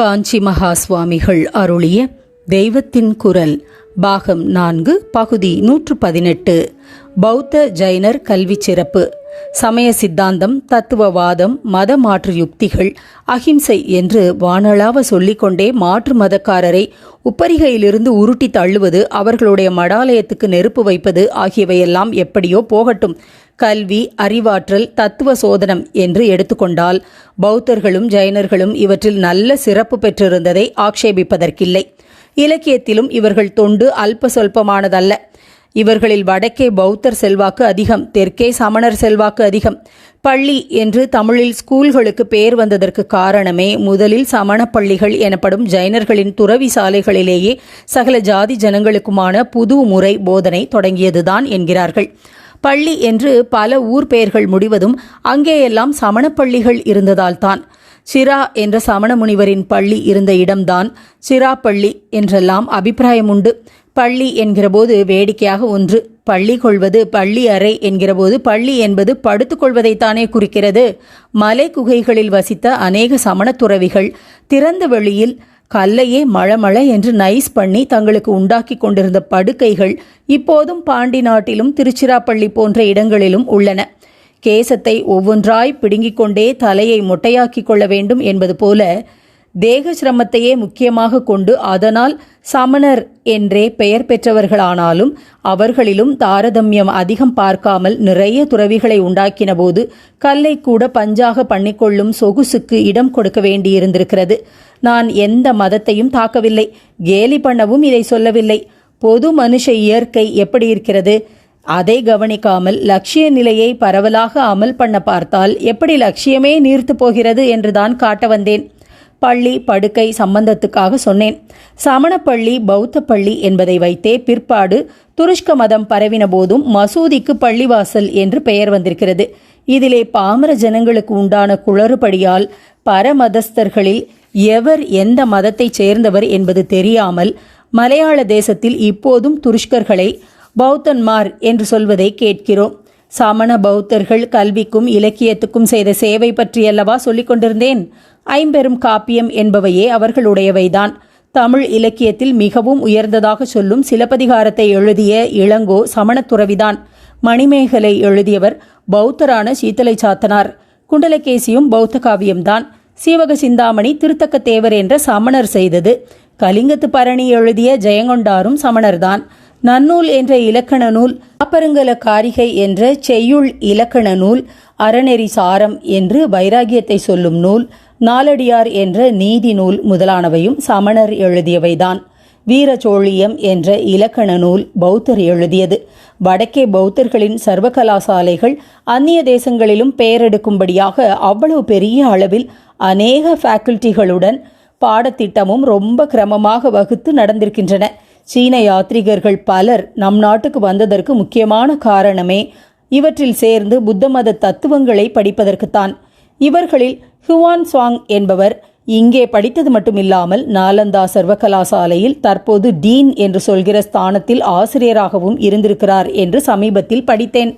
காஞ்சி மகா சுவாமிகள் அருளிய தெய்வத்தின் குரல் பாகம் நான்கு பகுதி நூற்று பதினெட்டு. பௌத்த ஜைனர் கல்வி சிறப்பு. சமய சித்தாந்தம் தத்துவவாதம் மத மாற்று யுக்திகள் அகிம்சை என்று வானளாவ சொல்லிக்கொண்டே மாற்று மதக்காரரை உப்பரிகையிலிருந்து உருட்டி தள்ளுவது அவர்களுடைய மடாலயத்துக்கு நெருப்பு வைப்பது ஆகியவையெல்லாம் எப்படியோ போகட்டும். கல்வி அறிவாற்றல் தத்துவ சோதனம் என்று எடுத்துக்கொண்டால் பௌத்தர்களும் ஜைனர்களும் இவற்றில் நல்ல சிறப்பு பெற்றிருந்ததை ஆக்ஷேபிப்பதற்கில்லை. இலக்கியத்திலும் இவர்கள் தொண்டு அல்ப சொல்பமானதல்ல இவர்களில் வடக்கே பௌத்தர் செல்வாக்கு அதிகம் தெற்கே சமணர் செல்வாக்கு அதிகம். பள்ளி என்று தமிழில் ஸ்கூல்களுக்கு பெயர் வந்ததற்கு காரணமே முதலில் சமண பள்ளிகள் எனப்படும் ஜைனர்களின் துறவி சாலைகளிலேயே சகல ஜாதி ஜனங்களுக்குமான புது முறை போதனை தொடங்கியதுதான் என்கிறார்கள். பள்ளி என்று பல ஊர் பெயர்கள் முடிவதும் அங்கேயெல்லாம் சமணப்பள்ளிகள் இருந்ததால்தான். சிரா என்ற சமண முனிவரின் பள்ளி இருந்த இடம்தான் சிரா பள்ளி என்றெல்லாம் அபிப்பிராயம் உண்டு பள்ளி என்கிறபோது வேடிக்கையாக ஒன்று பள்ளி கொள்வது பள்ளி அறை என்கிறபோது பள்ளி என்பது படுத்துக்கொள்வதைத்தானே குறிக்கிறது. மலை குகைகளில் வசித்த அநேக சமணத்துறவிகள் திறந்த வெளியில் கல்லையே மழமழ என்று நைஸ் பண்ணி தங்களுக்கு உண்டாக்கி கொண்டிருந்த படுக்கைகள் இப்போதும் பாண்டி நாட்டிலும் திருச்சிராப்பள்ளி போன்ற இடங்களிலும் உள்ளன. கேசத்தை ஒவ்வொன்றாய் பிடுங்கிக் கொண்டே தலையை மொட்டையாக்கிக் கொள்ள வேண்டும் என்பது போல தேக சிரமத்தையே முக்கியமாக கொண்டு அதனால் சமணர் என்றே பெயர் பெற்றவர்களானாலும் அவர்களிலும் தாரதமியம் அதிகம் பார்க்காமல் நிறைய துறவிகளை உண்டாக்கின போது கல்லை கூட பஞ்சாக பண்ணிக்கொள்ளும் சொகுசுக்கு இடம் கொடுக்க வேண்டியிருந்திருக்கிறது. நான் எந்த மதத்தையும் தாக்கவில்லை. கேலி பண்ணவும் இதை சொல்லவில்லை. பொது மனுஷ இயற்கை எப்படி இருக்கிறது? அதை கவனிக்காமல் லட்சிய நிலையை பரவலாக அமல் பண்ண பார்த்தால் எப்படி லட்சியமே நீர்த்து போகிறது என்றுதான் காட்ட வந்தேன். பள்ளி படுக்கை சம்பந்தத்துக்காக சொன்னேன். சமணப்பள்ளி பௌத்த பள்ளி என்பதை வைத்தே பிற்பாடு துருஷ்க மதம் பரவின போதும் மசூதிக்கு பள்ளிவாசல் என்று பெயர் வந்திருக்கிறது. இதிலே பாமர ஜனங்களுக்கு உண்டான குளறுபடியால் பரமதஸ்தர்களில் எவர் எந்த மதத்தைச் சேர்ந்தவர் என்பது தெரியாமல் மலையாள தேசத்தில் இப்போதும் துருஷ்கர்களை பௌத்தன்மார் என்று சொல்வதை கேட்கிறோம். சமண பௌத்தர்கள் கல்விக்கும் இலக்கியத்துக்கும் செய்த சேவை பற்றியல்லவா சொல்லிக் கொண்டிருந்தேன். ஐம்பெரும் காப்பியம் என்பவையே அவர்களுடையவைதான். தமிழ் இலக்கியத்தில் மிகவும் உயர்ந்ததாக சொல்லும் சிலப்பதிகாரத்தை எழுதிய இளங்கோ சமணத்துறவிதான். மணிமேகலை எழுதியவர் பௌத்தரான சீத்தலை சாத்தனார். குண்டலகேசியும் பௌத்த காவியம்தான் சீவக சிந்தாமணி திருத்தக்க தேவர் என்ற சமணர் செய்தது. கலிங்கத்து பரணி எழுதிய ஜெயங்கொண்டாரும் சமணர்தான். நன்னூல் என்ற இலக்கண நூல் காப்பருங்கல காரிகை என்ற செய்யுள் இலக்கண நூல் அறநெறி சாரம் என்று வைராகியத்தை சொல்லும் நூல் நாலடியார் என்ற நீதி நூல் முதலானவையும் சமணர் எழுதியவைதான். வீரச்சோழியம் என்ற இலக்கண நூல் பௌத்தர் எழுதியது. வடக்கே பௌத்தர்களின் சர்வகலாசாலைகள் அந்நிய தேசங்களிலும் பெயரெடுக்கும்படியாக அவ்வளவு பெரிய அளவில் அநேக ஃபேக்கல்டிகளுடன் பாடத்திட்டமும் ரொம்ப கிரமமாக வகுத்து நடந்திருக்கின்றன. சீன யாத்ரிகர்கள் பலர் நம் நாட்டுக்கு வந்ததற்கு முக்கியமான காரணமே இவற்றில் சேர்ந்து புத்த மத தத்துவங்களை படிப்பதற்குத்தான். இவர்களில் ஹுவான் சுவாங் என்பவர் இங்கே படித்தது மட்டுமில்லாமல் நாலந்தா சர்வகலாசாலையில் தற்போது டீன் என்று சொல்கிற ஸ்தானத்தில் ஆசிரியராகவும் இருந்திருக்கிறார் என்று சமீபத்தில் படித்தேன்.